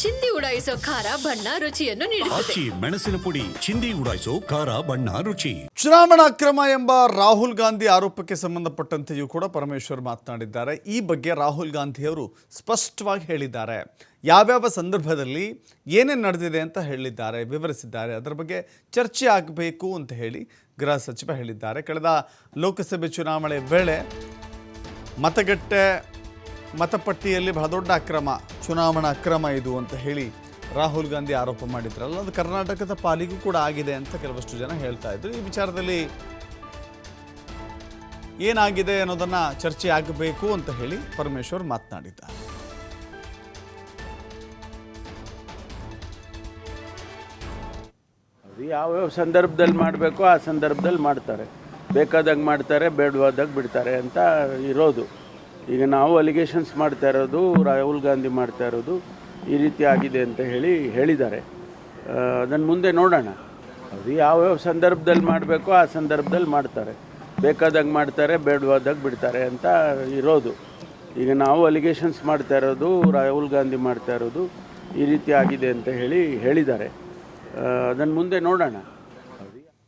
ಚಿಂದಿ ಉಡಾಯಿಸೋ ಖಾರ ಬಣ್ಣ ರುಚಿಯನ್ನು ನೀಡುತ್ತದೆ. ಆಚಿ ಮೆಣಸಿನ ಪುಡಿ ಚಿಂದಿ ಉಡಾಯಿಸೋ ಖಾರ ಬಣ್ಣ ರುಚಿ. ಚುನಾವಣಾ ಅಕ್ರಮ ಎಂಬ ರಾಹುಲ್ ಗಾಂಧಿ ಆರೋಪಕ್ಕೆ ಸಂಬಂಧಪಟ್ಟಂತೆಯೂ ಕೂಡ ಪರಮೇಶ್ವರ್ ಮಾತನಾಡಿದ್ದಾರೆ. ಈ ಬಗ್ಗೆ ರಾಹುಲ್ ಗಾಂಧಿಯವರು ಸ್ಪಷ್ಟವಾಗಿ ಹೇಳಿದ್ದಾರೆ. ಯಾವ್ಯಾವ ಸಂದರ್ಭದಲ್ಲಿ ಏನೇನು ನಡೆದಿದೆ ಅಂತ ಹೇಳಿದ್ದಾರೆ ವಿವರಿಸಿದ್ದಾರೆ. ಅದರ ಬಗ್ಗೆ ಚರ್ಚೆ ಆಗಬೇಕು ಅಂತ ಹೇಳಿ ಗೃಹ ಸಚಿವ ಹೇಳಿದ್ದಾರೆ. ಕಳೆದ ಲೋಕಸಭೆ ಚುನಾವಣೆ ವೇಳೆ ಮತಗಟ್ಟೆ ಮತಪಟ್ಟಿಯಲ್ಲಿ ಬಹಳ ದೊಡ್ಡ ಅಕ್ರಮ, ಚುನಾವಣಾ ಅಕ್ರಮ ಇದು ಅಂತ ಹೇಳಿ ರಾಹುಲ್ ಗಾಂಧಿ ಆರೋಪ ಮಾಡಿದ್ರಲ್ಲ, ಅದು ಕರ್ನಾಟಕದ ಪಾಲಿಗೂ ಕೂಡ ಆಗಿದೆ ಅಂತ ಕೆಲವಷ್ಟು ಜನ ಹೇಳ್ತಾ ಇದ್ರು. ಈ ವಿಚಾರದಲ್ಲಿ ಏನಾಗಿದೆ ಅನ್ನೋದನ್ನ ಚರ್ಚೆ ಆಗಬೇಕು ಅಂತ ಹೇಳಿ ಪರಮೇಶ್ವರ್ ಮಾತನಾಡಿದ್ದಾರೆ. ಯಾವ್ಯಾವ ಸಂದರ್ಭದಲ್ಲಿ ಮಾಡಬೇಕು ಆ ಸಂದರ್ಭದಲ್ಲಿ ಮಾಡ್ತಾರೆ. ಬೇಕಾದಾಗ ಮಾಡ್ತಾರೆ, ಬೇಡವಾದಾಗ ಬಿಡ್ತಾರೆ ಅಂತ ಇರೋದು. ಈಗ ನಾವು ಅಲಿಗೇಷನ್ಸ್ ಮಾಡ್ತಾ ಇರೋದು, ರಾಹುಲ್ ಗಾಂಧಿ ಮಾಡ್ತಾ ಇರೋದು ಈ ರೀತಿ ಆಗಿದೆ ಅಂತ ಹೇಳಿ ಹೇಳಿದ್ದಾರೆ. ಅದನ್ನು ಮುಂದೆ ನೋಡೋಣ. ಅದು ಯಾವ್ಯಾವ ಸಂದರ್ಭದಲ್ಲಿ ಮಾಡಬೇಕು ಆ ಸಂದರ್ಭದಲ್ಲಿ ಮಾಡ್ತಾರೆ. ಬೇಕಾದಾಗ ಮಾಡ್ತಾರೆ, ಬೇಡವಾದಾಗ ಬಿಡ್ತಾರೆ ಅಂತ ಇರೋದು. ಈಗ ನಾವು ಅಲಿಗೇಷನ್ಸ್ ಮಾಡ್ತಾ ಇರೋದು, ರಾಹುಲ್ ಗಾಂಧಿ ಮಾಡ್ತಾ ಇರೋದು ಈ ರೀತಿ ಆಗಿದೆ ಅಂತ ಹೇಳಿ ಹೇಳಿದ್ದಾರೆ. ಅದನ್ನು ಮುಂದೆ ನೋಡೋಣ.